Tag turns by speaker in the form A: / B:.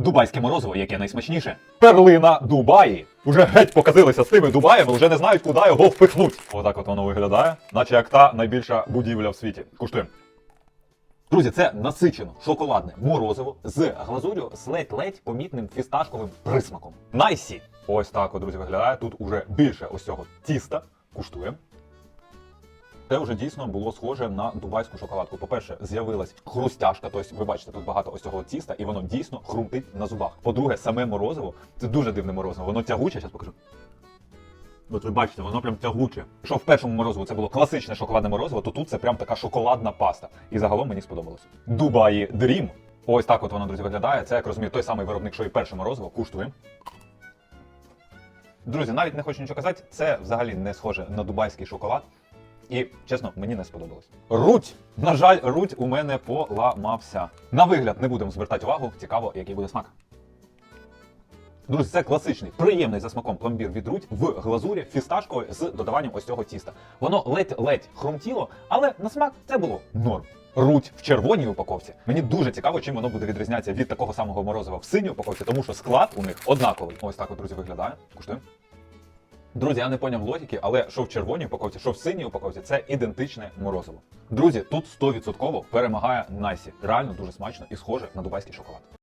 A: Дубайське морозиво, яке найсмачніше. Перлина Дубаї. Уже геть показилися з тими Дубаями, вже не знають, куди його впихнуть. Отак от воно виглядає, наче як та найбільша будівля в світі. Куштуємо. Друзі, це насичено шоколадне морозиво з глазур'ю з ледь-ледь помітним фісташковим присмаком. Найсі! Ось так, от, друзі, виглядає. Тут уже більше ось цього тіста. Куштуємо. Це вже дійсно було схоже на дубайську шоколадку. По-перше, з'явилась хрустяшка, тобто ви бачите тут багато ось цього тіста, і воно дійсно хрумтить на зубах. По-друге, саме морозиво це дуже дивне морозиво. Воно тягуче, зараз покажу. От ви бачите, воно прям тягуче. Що в першому морозиву це було класичне шоколадне морозиво, то тут це прям така шоколадна паста. І загалом мені сподобалось. Дубаї Дрім. Ось так от воно, друзі, виглядає. Це, як розумію, той самий виробник, що і перше морозиво. Куштуємо. Друзі, навіть не хочу нічого казати, це взагалі не схоже на дубайський шоколад. І чесно, мені не сподобалось. Руть! На жаль, руть у мене поламався. На вигляд не будемо звертати увагу. Цікаво, який буде смак. Друзі, це класичний, приємний за смаком пломбір від руть в глазурі фісташкової з додаванням ось цього тіста. Воно ледь-ледь хрумтіло, але на смак це було норм. Руть в червоній упаковці. Мені дуже цікаво, чим воно буде відрізнятися від такого самого морозива в синій упаковці, тому що склад у них однаковий. Ось так, от, друзі, виглядає. Куштуємо. Друзі, я не поняв логіки, але що в червоній упаковці, що в синій упаковці, це ідентичне морозиво. Друзі, тут 100% перемагає Найсі. Реально дуже смачно і схоже на дубайський шоколад.